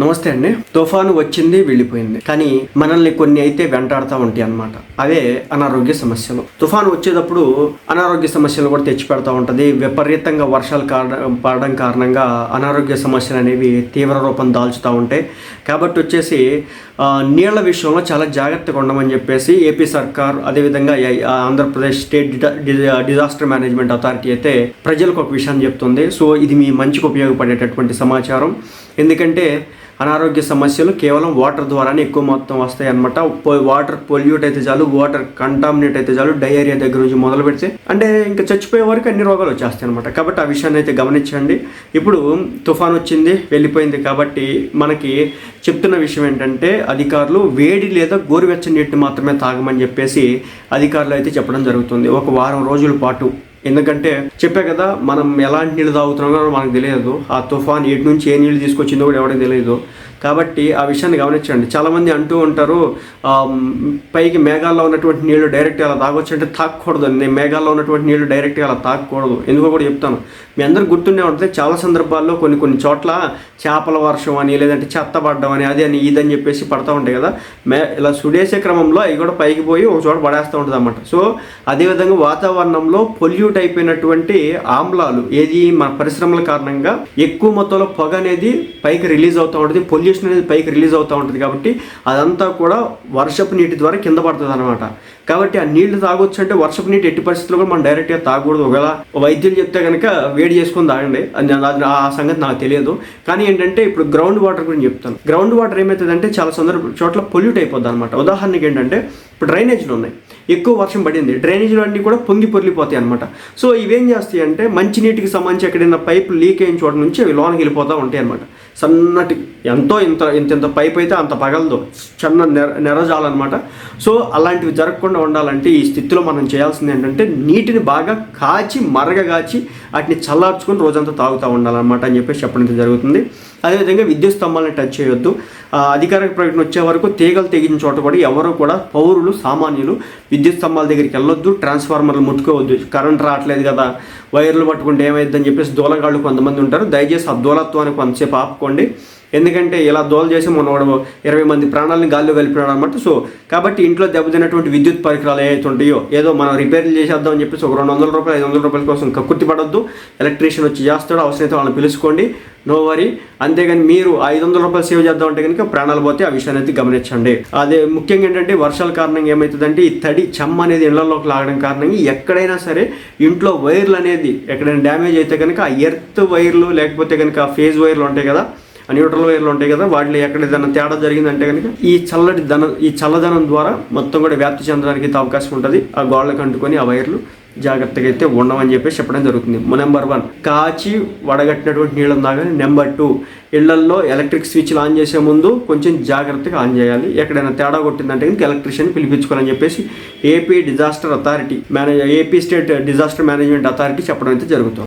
నమస్తే అండి. తుఫాను వచ్చింది వెళ్ళిపోయింది. కానీ మనల్ని కొన్ని అయితే వెంటాడుతూ ఉంటాయి అన్నమాట. అవే అనారోగ్య సమస్యలు. తుఫాను వచ్చేటప్పుడు అనారోగ్య సమస్యలు కూడా తెచ్చి పెడతా ఉంటుంది. విపరీతంగా వర్షాలు పడడం కారణంగా అనారోగ్య సమస్యలు అనేవి తీవ్ర రూపం దాల్చుతూ ఉంటాయి. కాబట్టి వచ్చేసి నీళ్ళ విషయంలో చాలా జాగ్రత్తగా ఉండమని చెప్పేసి ఏపీ సర్కార్ అదేవిధంగా Andhra Pradesh state disaster management authority అయితే ప్రజలకు ఒక విషయాన్ని చెప్తుంది. సో ఇది మీ మంచికి ఉపయోగపడేటటువంటి సమాచారం. ఎందుకంటే అనారోగ్య సమస్యలు కేవలం వాటర్ ద్వారానే ఎక్కువ మొత్తం వస్తాయి అనమాట వాటర్ పొల్యూట్ అయితే చాలు వాటర్ కంటామినేట్ అయితే చాలు డయేరియా దగ్గర నుంచి మొదలు పెడితే అంటే ఇంకా చచ్చిపోయే వరకు అన్ని రోగాలు వచ్చేస్తాయి అనమాట కాబట్టి ఆ విషయాన్ని అయితే గమనించండి. ఇప్పుడు తుఫాన్ వచ్చింది వెళ్ళిపోయింది కాబట్టి మనకి చెప్తున్న విషయం ఏంటంటే అధికారులు వేడి లేదా గోరువెచ్చని నీటిని మాత్రమే తాగమని చెప్పేసి అధికారులు అయితే చెప్పడం జరుగుతుంది. ఒక వారం రోజుల పాటు ఎందుకంటే చెప్పా కదా మనం ఎలాంటి నీళ్ళు తాగుతున్నామో మనకు తెలియదు. ఆ తుఫాన్ ఎటు నుంచి ఏ నీళ్ళు తీసుకొచ్చిందో కూడా ఎవరికి తెలియదు. కాబట్టి ఆ విషయాన్ని గమనించండి. చాలామంది అంటూ ఉంటారు పైకి మేఘాల్లో ఉన్నటువంటి నీళ్ళు డైరెక్ట్గా అలా తాగొచ్చు అంటే తాగకూడదు. నేను మేఘాల్లో ఉన్నటువంటి నీళ్ళు డైరెక్ట్గా అలా తాగకూడదు. ఎందుకో కూడా చెప్తాను. మీ అందరు గుర్తుండే ఉంటుంది చాలా సందర్భాల్లో కొన్ని కొన్ని చోట్ల చేపల వర్షం అని లేదంటే చెత్త పడడం అని అది అని ఇదని చెప్పేసి పడతా ఉంటాయి కదా. మే ఇలా సుడేసే క్రమంలో అవి కూడా పైకి పోయి ఒక చోట పడేస్తూ ఉంటుంది అన్నమాట సో అదేవిధంగా వాతావరణంలో పొల్యూ పొల్యూట్ అయిపోయినటువంటి ఆమ్లాలు ఏది మన పరిశ్రమల కారణంగా ఎక్కువ మొత్తంలో పొగ అనేది పైకి రిలీజ్ అవుతూ ఉంటుంది పొల్యూషన్ అనేది పైకి రిలీజ్ అవుతూ ఉంటుంది కాబట్టి అదంతా కూడా వర్షపు నీటి ద్వారా కింద పడుతుంది అనమాట కాబట్టి ఆ నీళ్ళు తాగొచ్చు అంటే వర్షపు నీటి ఎట్టి పరిస్థితుల్లో కూడా మనం డైరెక్ట్గా తాగకూడదు. ఒకవేళ వైద్యులు చెప్తే కనుక వేడి చేసుకొని తాగండి. అది అది ఆ సంగతి నాకు తెలియదు. కానీ ఏంటంటే ఇప్పుడు గ్రౌండ్ వాటర్ గురించి చెప్తాను. గ్రౌండ్ వాటర్ ఏమవుతుందంటే చాలా సందర్భ చోట్ల పొల్యూట్ అయిపోద్ది అనమాట ఉదాహరణకి ఏంటంటే ఇప్పుడు డ్రైనేజీలు ఉన్నాయి. ఎక్కువ వర్షం పడింది. డ్రైనేజీలు అన్నీ కూడా పొంగి పొర్లిపోతాయి అనమాట సో ఇవేం చేస్తాయి అంటే మంచినీటికి సంబంధించి ఎక్కడైనా పైపు లీక్ అయిన చోట నుంచి అవి లోనకి వెళ్ళిపోతూ ఉంటాయి అనమాట సన్నటి ఎంతో ఇంత ఇంత ఇంత పైప్ అయితే అంత పగలదు. చిన్న నెర నెరజాలన్నమాట. సో అలాంటివి జరగకుండా ఉండాలంటే ఈ స్థితిలో మనం చేయాల్సింది ఏంటంటే నీటిని బాగా కాచి మరగగాచి వాటిని చల్లార్చుకొని రోజంతా తాగుతూ ఉండాలన్నమాట అని చెప్పేసి చెప్పడం జరుగుతుంది. అదేవిధంగా విద్యుత్ స్తంభాలను టచ్ చేయొద్దు. ఆ, అధికారిక ప్రకటన వచ్చే వరకు తీగలు తెగిన చోట కూడా ఎవరు కూడా పౌరులు సామాన్యులు విద్యుత్ స్తంభాల దగ్గరికి వెళ్ళొద్దు. ట్రాన్స్ఫార్మర్లు ముట్టుకోవద్దు. కరెంట్ రావట్లేదు కదా. వైర్లు పట్టుకుంటే ఏమైందని చెప్పేసి దూలగాళ్ళు కొంతమంది ఉంటారు. దయచేసి ఆ దూలత్వాన్ని కొంతసేపు ఆపుకోండి. ఎందుకంటే ఇలా దోలు చేసి మనవాడు వాడు ఇరవై మంది ప్రాణాలను గాల్లో కలిపినాడు అనమాట సో కాబట్టి ఇంట్లో దెబ్బతినటువంటి విద్యుత్ పరికరాలు ఏవైతే ఉంటాయో ఏదో మనం రిపేర్లు చేసేద్దాం అని చెప్పేసి ఒక రెండు వందల రూపాయలు ఐదు వందల రూపాయల కోసం కక్కుర్తి పడొద్దు. ఎలక్ట్రీషియన్ వచ్చి చేస్తాడు అవసరమైతే వాళ్ళని పిలుచుకోండి. No worry. అంతేగాని మీరు ఐదు వందల రూపాయలు సేవ్ చేద్దాం అంటే కనుక ప్రాణాలు పోతే ఆ విషయాన్ని అయితే గమనించండి. అదే ముఖ్యంగా ఏంటంటే వర్షాల కారణంగా ఏమవుతుందంటే ఈ తడి చెమ్మ అనేది ఇళ్ళలోకి లాగడం కారణంగా ఎక్కడైనా సరే ఇంట్లో వైర్లు అనేది ఎక్కడైనా డ్యామేజ్ అయితే కనుక ఆ ఎర్త్ వైర్లు లేకపోతే కనుక ఫేజ్ వైర్లు ఉంటాయి కదా న్యూట్రల్ వైర్లు ఉంటాయి కదా వాటిలో ఎక్కడ ఏదైనా తేడా జరిగిందంటే కనుక ఈ చల్లటి ధనం ఈ చల్లదనం ద్వారా మొత్తం కూడా వ్యాప్తి చెందడానికి అవకాశం ఉంటుంది. ఆ గోడలకు అంటుకొని ఆ వైర్లు జాగ్రత్తగా అయితే ఉండమని చెప్పేసి చెప్పడం జరుగుతుంది. నెంబర్ వన్ కాచి వడగట్టినటువంటి నీళ్ళని తాగాలి. నెంబర్ టూ ఇళ్ళల్లో ఎలక్ట్రిక్ స్విచ్లు ఆన్ చేసే ముందు కొంచెం జాగ్రత్తగా ఆన్ చేయాలి. ఎక్కడైనా తేడా కొట్టిందంటే కనుక ఎలక్ట్రీషియన్ పిలిపించుకోవాలని చెప్పేసి AP disaster authority manage AP state disaster management authority చెప్పడం అయితే జరుగుతుంది.